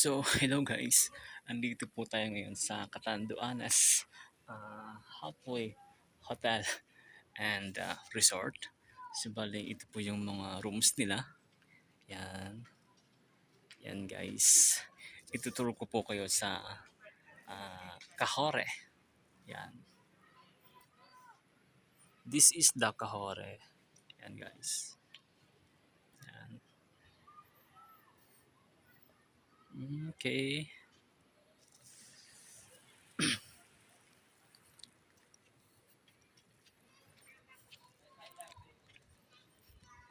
So, hello guys. Andito po tayo ngayon sa Catanduanes ah, Halfway Hotel and ah, Resort. So, bali, ito po yung mga rooms nila. Yan. Yan guys. Ituturo ko po kayo sa ah, Kahore. Yan. This is the Kahore. Yan guys. Yan. Okay.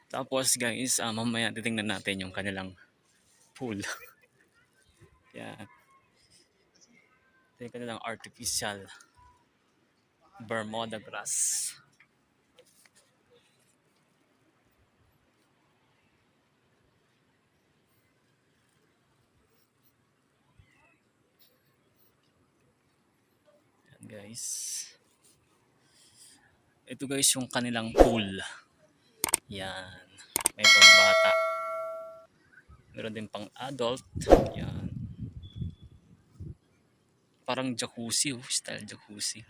Tapos guys, ah, mamaya titingnan natin yung kanilang pool. Yan. Ito yung kanilang artificial Bermuda grass. Guys. Ito guys yung kanilang pool. Yan. May pang bata. Meron din pang adult. Yan. Parang jacuzzi oh. Style jacuzzi.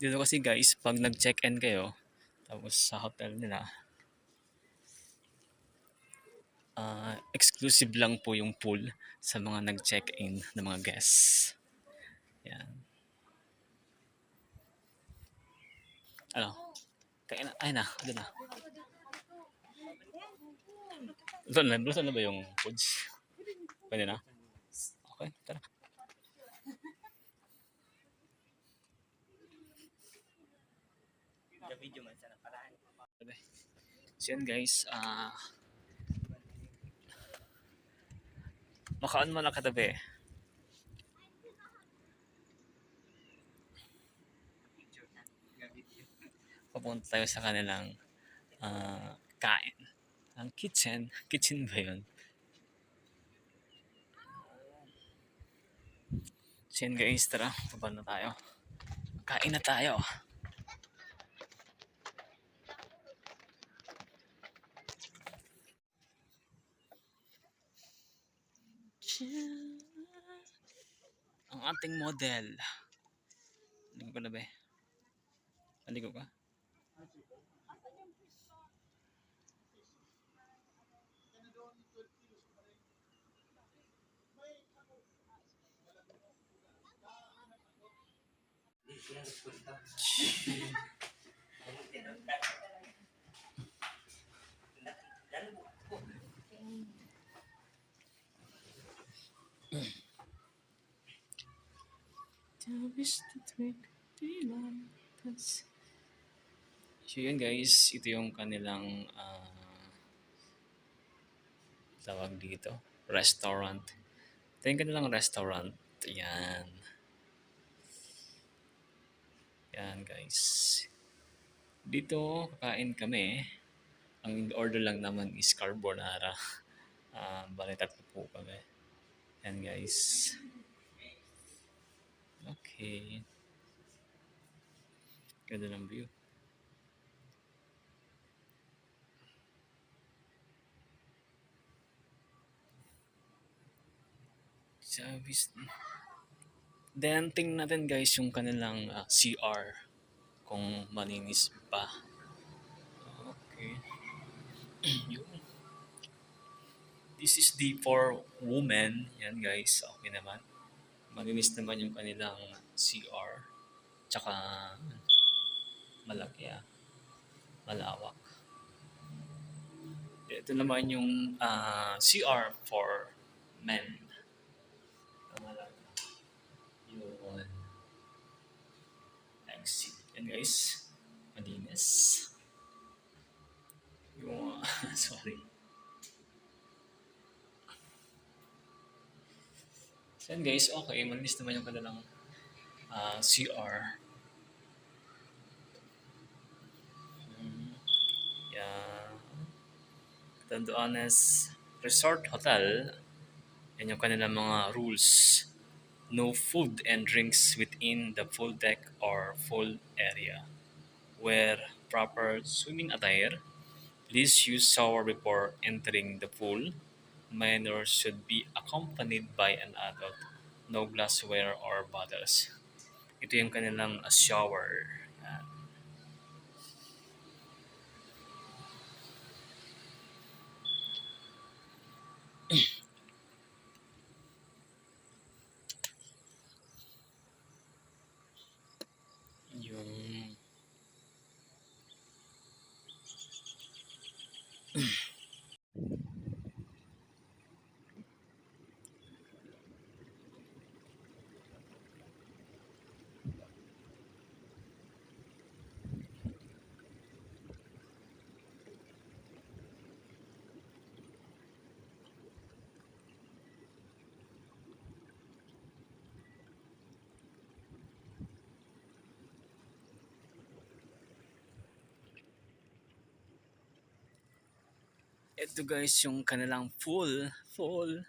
Dito kasi guys, pag nag-check-in kayo, tapos sa hotel nila, ah exclusive lang po yung pool sa mga nag-check-in na mga guests. Yan. Ano? Kaya na, ay na, ano na. Doon na, doon na ba yung foods? Pwede na? Okay, tara. So yan guys, ah makaan mo na katabi. Papunta tayo sa kanilang ah, kain. Ang kitchen, kitchen ba yun? So yan guys, tara, baba na tayo. Kain na tayo. Ang ating model. Ligo ka na ba? Aligo ka? So yun guys, ito yung kanilang ah, tawag dito, restaurant. Ito yung kanilang restaurant. Yan. Yan guys. Dito, kain kami. Ang order lang naman is carbonara. Ah, bali tatlo po kami. Yan guys. Okay. Ganda ng view. Service. Then, tingnan natin guys yung kanilang ah, CR. Kung malinis pa. Okay. Yun. This is the for women. Yan guys. Okay naman. Malinis naman yung kanilang CR. Tsaka malaki ah. Malawak. Ito naman yung ah, CR for men. Yun. Exit. Yan guys. Malinis. Yung, sorry. So yan guys, okay. Malinis naman yung kanilang ah, CR. Mm, Yan. Tanduanes Resort Hotel. Yan yung kanilang mga rules No food and drinks within the full deck or full area. Wear proper swimming attire. Please use shower before entering the pool. Minors should be accompanied by an adult. No glassware or bottles. Ito yung kanilang uh, shower. Yan. Yung ito guys yung kanilang full full